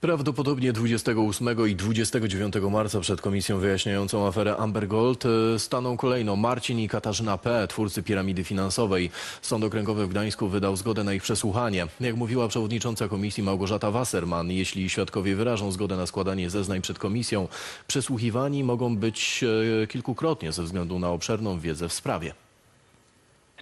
Prawdopodobnie 28 i 29 marca przed komisją wyjaśniającą aferę Amber Gold e, staną kolejno Marcin i Katarzyna P., twórcy piramidy finansowej. Sąd Okręgowy w Gdańsku wydał zgodę na ich przesłuchanie. Jak mówiła przewodnicząca komisji Małgorzata Wasserman, jeśli świadkowie wyrażą zgodę na składanie zeznań przed komisją, przesłuchiwani mogą być e, kilkukrotnie ze względu na obszerną wiedzę w sprawie.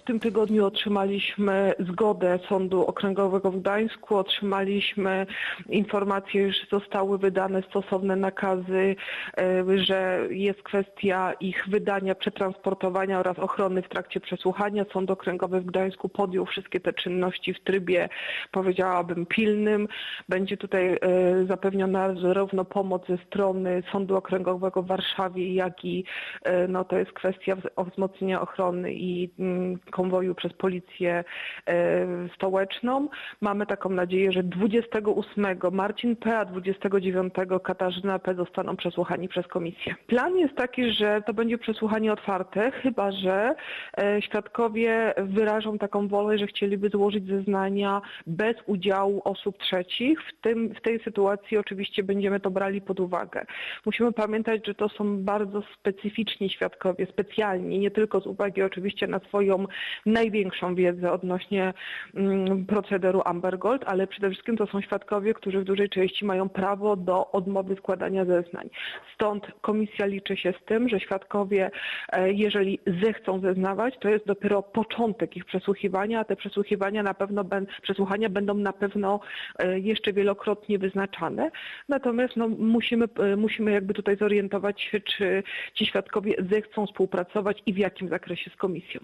Tym tygodniu otrzymaliśmy zgodę Sądu Okręgowego w Gdańsku, otrzymaliśmy informację, że zostały wydane stosowne nakazy, e, że jest kwestia ich wydania, przetransportowania oraz ochrony w trakcie przesłuchania. Sąd Okręgowy w Gdańsku podjął wszystkie te czynności w trybie, powiedziałabym, pilnym. Będzie tutaj e, zapewniona zarówno pomoc ze strony Sądu Okręgowego w Warszawie, jak i e, no, to jest kwestia wz- wzmocnienia ochrony i mm, konwoju przez policję e, stołeczną. Mamy taką nadzieję, że 28 Marcin P., a 29 Katarzyna P. zostaną przesłuchani przez komisję. Plan jest taki, że to będzie przesłuchanie otwarte, chyba że e, świadkowie wyrażą taką wolę, że chcieliby złożyć zeznania bez udziału osób trzecich. W, tym, w tej sytuacji oczywiście będziemy to brali pod uwagę. Musimy pamiętać, że to są bardzo specyficzni świadkowie, specjalni, nie tylko z uwagi oczywiście na swoją największą wiedzę odnośnie mm, procederu Amber Gold, ale przede wszystkim to są świadkowie, którzy w dużej części mają prawo do odmowy składania zeznań. Stąd komisja liczy się z tym, że świadkowie, e, jeżeli zechcą zeznawać, to jest dopiero początek ich przesłuchiwania, a te przesłuchiwania na pewno przesłuchania będą na pewno e, jeszcze wielokrotnie wyznaczane. Natomiast no, musimy, e, musimy jakby tutaj zorientować się, czy ci świadkowie zechcą współpracować i w jakim zakresie z komisją.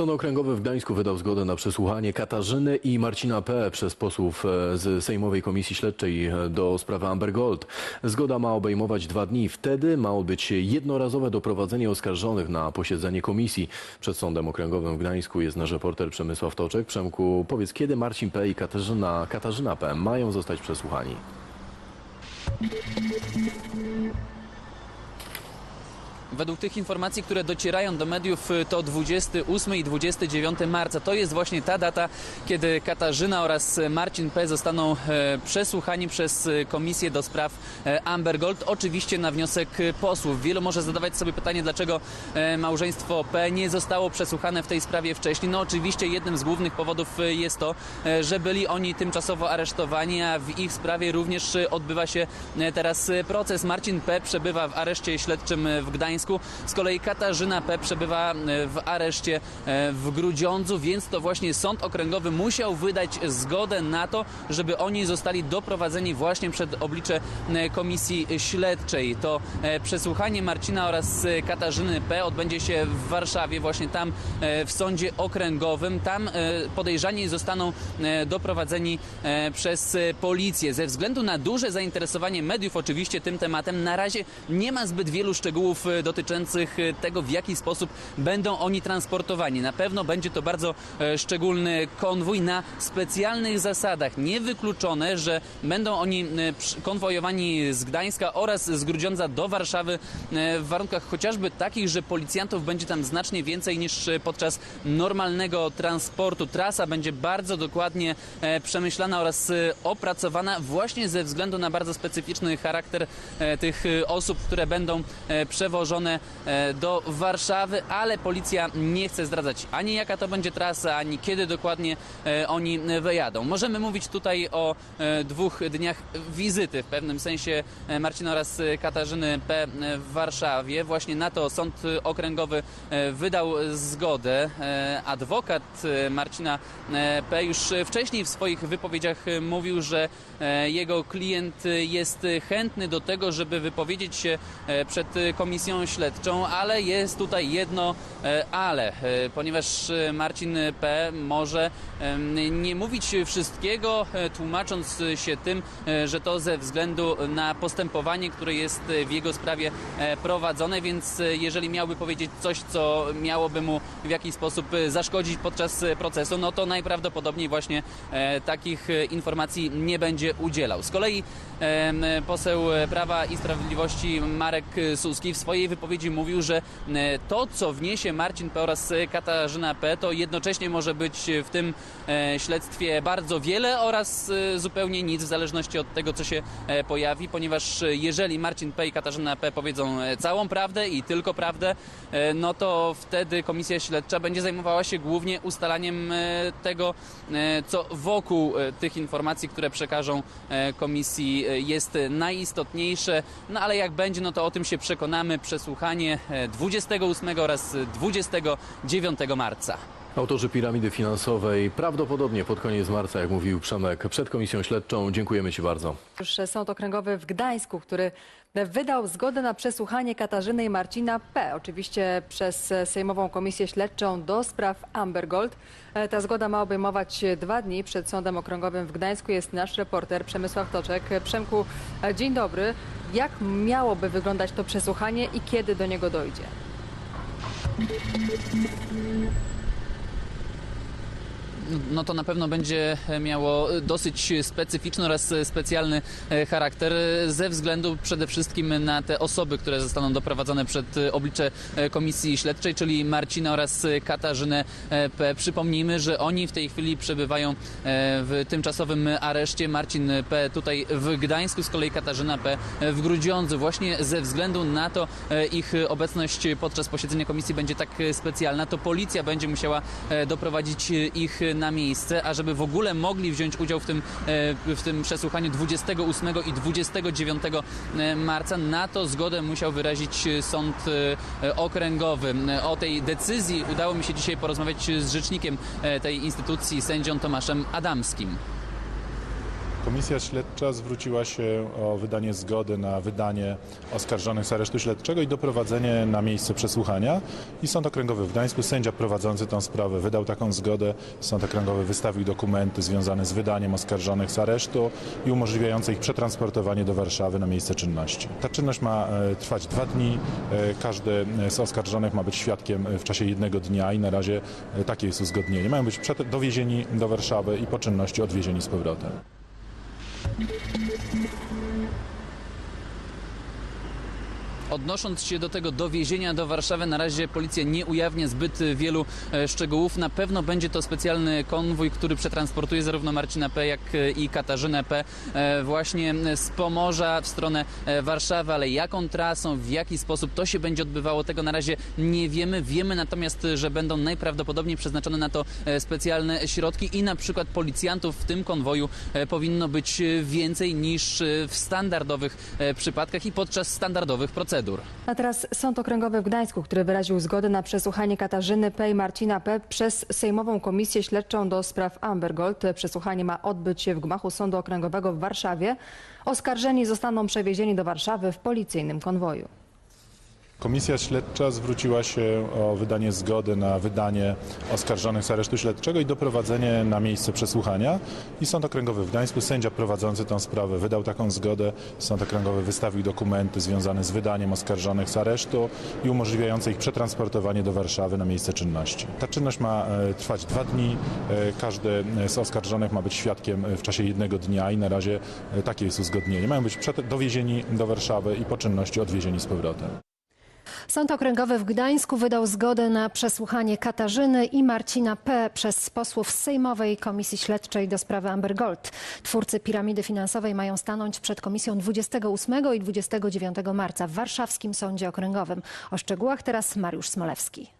Sąd Okręgowy w Gdańsku wydał zgodę na przesłuchanie Katarzyny i Marcina P. przez posłów e, z Sejmowej Komisji Śledczej e, do sprawy Amber Gold. Zgoda ma obejmować dwa dni. Wtedy ma odbyć jednorazowe doprowadzenie oskarżonych na posiedzenie komisji. Przed Sądem Okręgowym w Gdańsku jest nasz reporter Przemysław Toczek. Przemku, powiedz, kiedy Marcin P. i Katarzyna, Katarzyna P. mają zostać przesłuchani? Według tych informacji, które docierają do mediów, y, to 28 i 29 marca. To jest właśnie ta data, kiedy Katarzyna oraz Marcin P. zostaną e, przesłuchani przez e, Komisję do spraw e, Amber Gold. Oczywiście na wniosek posłów. Wielu może zadawać sobie pytanie, dlaczego małżeństwo P. nie zostało przesłuchane w tej sprawie wcześniej. No oczywiście jednym z głównych powodów jest to, że byli oni tymczasowo aresztowani, a w ich sprawie również odbywa się teraz proces. Marcin P. przebywa w areszcie śledczym w Gdańsku. Z kolei Katarzyna P. przebywa e, w areszcie e, w Grudziądzu, więc to właśnie sąd okręgowy musiał wydać zgodę na to, żeby oni zostali doprowadzeni właśnie przed oblicze e, komisji śledczej. To przesłuchanie Marcina oraz Katarzyny P. odbędzie się w Warszawie, właśnie tam w sądzie okręgowym. Tam podejrzani zostaną doprowadzeni przez policję. Ze względu na duże zainteresowanie mediów oczywiście tym tematem, na razie nie ma zbyt wielu szczegółów e, dotyczących e, tego, w jaki sposób będą oni transportowani. Na pewno będzie to bardzo e, szczególny konwój na specjalnych zasadach. Niewykluczone, że będą oni e, konwojowani z Gdańska oraz z Grudziądza do Warszawy w warunkach chociażby takich, że policjantów będzie tam znacznie więcej niż podczas normalnego transportu. Trasa będzie bardzo dokładnie przemyślana oraz opracowana właśnie ze względu na bardzo specyficzny charakter tych osób, które będą przewożone e, do Warszawy, ale policja nie chce zdradzać ani jaka to będzie trasa, ani kiedy dokładnie e, oni wyjadą. Możemy mówić tutaj o e, dwóch dniach wizyty w pewnym sensie Marcina oraz Katarzyny P. w Warszawie. Właśnie na to sąd okręgowy wydał zgodę. Adwokat Marcina P. już wcześniej w swoich wypowiedziach mówił, że jego klient jest chętny do tego, żeby wypowiedzieć się przed komisją śledczą, ale jest tutaj jedno e, ale, e, ponieważ e, Marcin P. może nie mówić wszystkiego, tłumacząc się tym, że to ze względu na postępowanie, które jest w jego sprawie prowadzone, więc jeżeli miałby powiedzieć coś, co miałoby mu w jakiś sposób zaszkodzić podczas procesu, no to najprawdopodobniej właśnie takich informacji nie będzie udzielał. Z kolei poseł Prawa i Sprawiedliwości Marek Suski w swojej wypowiedzi wypowiedzi mówił, że e, to, co wniesie Marcin P. oraz e, Katarzyna P., to jednocześnie może być w tym e, śledztwie bardzo wiele oraz zupełnie nic, w zależności od tego, co się pojawi, ponieważ jeżeli Marcin P. i Katarzyna P. powiedzą całą prawdę i tylko prawdę, no to wtedy komisja śledcza będzie zajmowała się głównie ustalaniem tego, co wokół tych informacji, które przekażą komisji jest najistotniejsze. No ale jak będzie, no to o tym się przekonamy. Przesłuchanie e, 28 oraz 29 marca. Autorzy piramidy finansowej prawdopodobnie pod koniec marca, jak mówił Przemek, przed komisją śledczą. Dziękujemy Ci bardzo. Już Sąd Okręgowy w Gdańsku, który wydał zgodę na przesłuchanie Katarzyny i Marcina P. Oczywiście przez Sejmową Komisję Śledczą do spraw Amber Gold. E, Ta zgoda ma obejmować dwa dni. Przed Sądem Okręgowym w Gdańsku jest nasz reporter Przemysław Toczek. Przemku, e, dzień dobry. Jak miałoby wyglądać to przesłuchanie i kiedy do niego dojdzie? No to na pewno będzie miało dosyć specyficzny oraz specjalny e, charakter ze względu przede wszystkim na te osoby, które zostaną doprowadzone przed e, oblicze e, komisji śledczej, czyli Marcina oraz Katarzynę P. Przypomnijmy, że oni w tej chwili przebywają w tymczasowym areszcie. Marcin P. tutaj w Gdańsku, z kolei Katarzyna P. w Grudziądzu. Właśnie ze względu na to ich obecność podczas posiedzenia komisji będzie tak specjalna, to policja będzie musiała doprowadzić ich na miejsce, a żeby w ogóle mogli wziąć udział w tym, e, w tym przesłuchaniu 28 i 29 marca. Na to zgodę musiał wyrazić sąd e, okręgowy. O tej decyzji udało mi się dzisiaj porozmawiać z rzecznikiem e, tej instytucji, sędzią Tomaszem Adamskim. Komisja śledcza zwróciła się o wydanie zgody na wydanie oskarżonych z aresztu śledczego i doprowadzenie na miejsce przesłuchania. I Sąd Okręgowy w Gdańsku, sędzia prowadzący tę sprawę, wydał taką zgodę. Sąd Okręgowy wystawił dokumenty związane z wydaniem oskarżonych z aresztu i umożliwiające ich przetransportowanie do Warszawy na miejsce czynności. Ta czynność ma e, trwać dwa dni. E, Każdy z oskarżonych ma być świadkiem e, w czasie jednego dnia i na razie e, takie jest uzgodnienie. Mają być dowiezieni do Warszawy i po czynności odwiezieni z powrotem. Thank you. Odnosząc się do tego dowiezienia do Warszawy, na razie policja nie ujawnia zbyt wielu e, szczegółów. Na pewno będzie to specjalny konwój, który przetransportuje zarówno Marcina P. jak e, i Katarzynę P. e, właśnie z Pomorza w stronę Warszawy, ale jaką trasą, w jaki sposób to się będzie odbywało, tego na razie nie wiemy. Wiemy natomiast, że będą najprawdopodobniej przeznaczone na to specjalne środki i na przykład policjantów w tym konwoju powinno być więcej niż w standardowych przypadkach i podczas standardowych procedur. A teraz Sąd Okręgowy w Gdańsku, który wyraził zgodę na przesłuchanie Katarzyny P. i P. przez Sejmową Komisję Śledczą do spraw Amber Gold. Przesłuchanie ma odbyć się w gmachu Sądu Okręgowego w Warszawie. Oskarżeni zostaną przewiezieni do Warszawy w policyjnym konwoju. Komisja śledcza zwróciła się o wydanie zgody na wydanie oskarżonych z aresztu śledczego i doprowadzenie na miejsce przesłuchania. I Sąd Okręgowy w Gdańsku, sędzia prowadzący tę sprawę, wydał taką zgodę. Sąd Okręgowy wystawił dokumenty związane z wydaniem oskarżonych z aresztu i umożliwiające ich przetransportowanie do Warszawy na miejsce czynności. Ta czynność ma e, trwać dwa dni. E, Każdy z oskarżonych ma być świadkiem e, w czasie jednego dnia i na razie takie jest uzgodnienie. Mają być dowiezieni do Warszawy i po czynności odwiezieni z powrotem. Sąd Okręgowy w Gdańsku wydał zgodę na przesłuchanie Katarzyny i Marcina P. przez posłów Sejmowej Komisji Śledczej do sprawy Amber Gold. Twórcy piramidy finansowej mają stanąć przed komisją 28 i 29 marca w warszawskim Sądzie Okręgowym. O szczegółach teraz Mariusz Smolewski.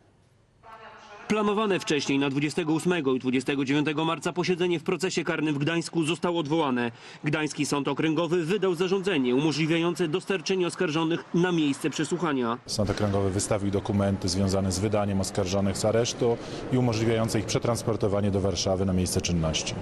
Planowane wcześniej na 28 i 29 marca posiedzenie w procesie karnym w Gdańsku zostało odwołane. Gdański Sąd Okręgowy wydał zarządzenie umożliwiające dostarczenie oskarżonych na miejsce przesłuchania. Sąd Okręgowy wystawił dokumenty związane z wydaniem oskarżonych z aresztu i umożliwiające ich przetransportowanie do Warszawy na miejsce czynności.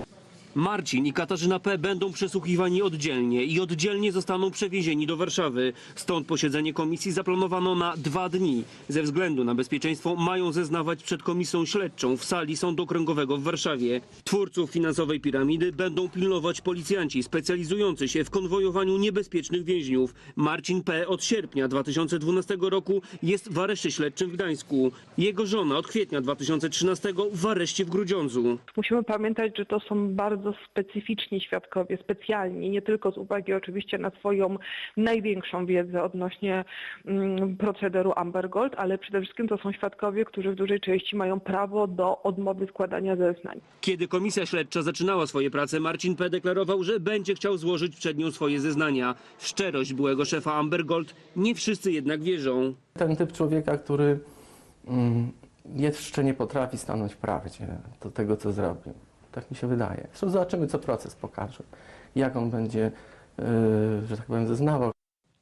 Marcin i Katarzyna P. będą przesłuchiwani oddzielnie i oddzielnie zostaną przewiezieni do Warszawy. Stąd posiedzenie komisji zaplanowano na dwa dni. Ze względu na bezpieczeństwo mają zeznawać przed komisją śledczą w sali Sądu Okręgowego w Warszawie. Twórców finansowej piramidy będą pilnować policjanci specjalizujący się w konwojowaniu niebezpiecznych więźniów. Marcin P. od sierpnia 2012 roku jest w areszcie śledczym w Gdańsku. Jego żona od kwietnia 2013 w areszcie w Grudziądzu. Musimy pamiętać, że to są bardzo bardzo specyficzni świadkowie, specjalni, nie tylko z uwagi oczywiście na swoją największą wiedzę odnośnie mm, procederu Amber Gold, ale przede wszystkim to są świadkowie, którzy w dużej części mają prawo do odmowy składania zeznań. Kiedy komisja śledcza zaczynała swoje prace, Marcin P. deklarował, że będzie chciał złożyć przed nią swoje zeznania. W szczerość byłego szefa Amber Gold nie wszyscy jednak wierzą. Ten typ człowieka, który mm, jeszcze nie potrafi stanąć w prawdzie do tego, co zrobił. Tak mi się wydaje. Zresztą zobaczymy, co proces pokaże. Jak on będzie, yy, że tak powiem, zeznawał.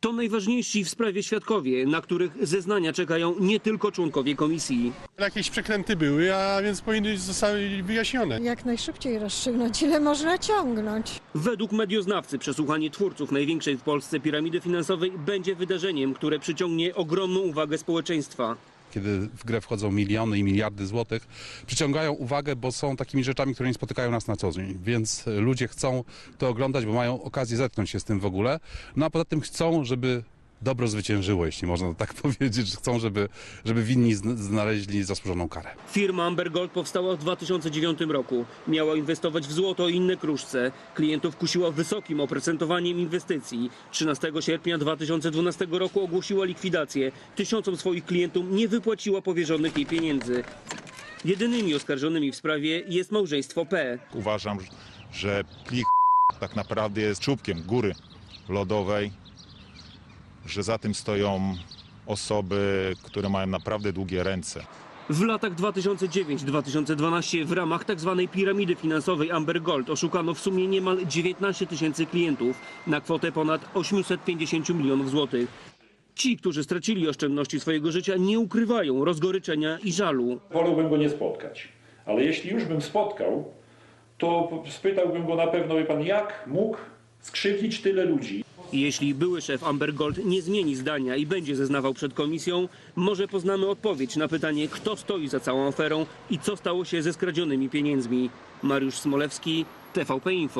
To najważniejsi w sprawie świadkowie, na których zeznania czekają nie tylko członkowie komisji. Jakieś przekręty były, a więc powinny zostały wyjaśnione. Jak najszybciej rozstrzygnąć, ile można ciągnąć. Według medioznawcy przesłuchanie twórców największej w Polsce piramidy finansowej będzie wydarzeniem, które przyciągnie ogromną uwagę społeczeństwa. Kiedy w grę wchodzą miliony i miliardy złotych, przyciągają uwagę, bo są takimi rzeczami, które nie spotykają nas na co dzień. Więc e, ludzie chcą to oglądać, bo mają okazję zetknąć się z tym w ogóle. No a poza tym chcą, żeby dobro zwyciężyło, jeśli można tak powiedzieć, że chcą, żeby, żeby winni zn- znaleźli zasłużoną karę. Firma Amber Gold powstała w 2009 roku. Miała inwestować w złoto i inne kruszce. Klientów kusiła wysokim oprocentowaniem inwestycji. 13 sierpnia 2012 roku ogłosiła likwidację. Tysiącom swoich klientów nie wypłaciła powierzonych jej pieniędzy. Jedynymi oskarżonymi w sprawie jest małżeństwo P. Uważam, że plik tak naprawdę jest czubkiem góry lodowej, że za tym stoją osoby, które mają naprawdę długie ręce. W latach 2009-2012 w ramach tzw. piramidy finansowej Amber Gold oszukano w sumie niemal 19 tysięcy klientów na kwotę ponad 850 milionów złotych. Ci, którzy stracili oszczędności swojego życia, nie ukrywają rozgoryczenia i żalu. Wolałbym go nie spotkać. Ale jeśli już bym spotkał, to spytałbym go na pewno, wie pan, jak mógł skrzywdzić tyle ludzi. Jeśli były szef Amber Gold nie zmieni zdania i będzie zeznawał przed komisją, może poznamy odpowiedź na pytanie, kto stoi za całą aferą i co stało się ze skradzionymi pieniędzmi. Mariusz Smolewski, TVP Info.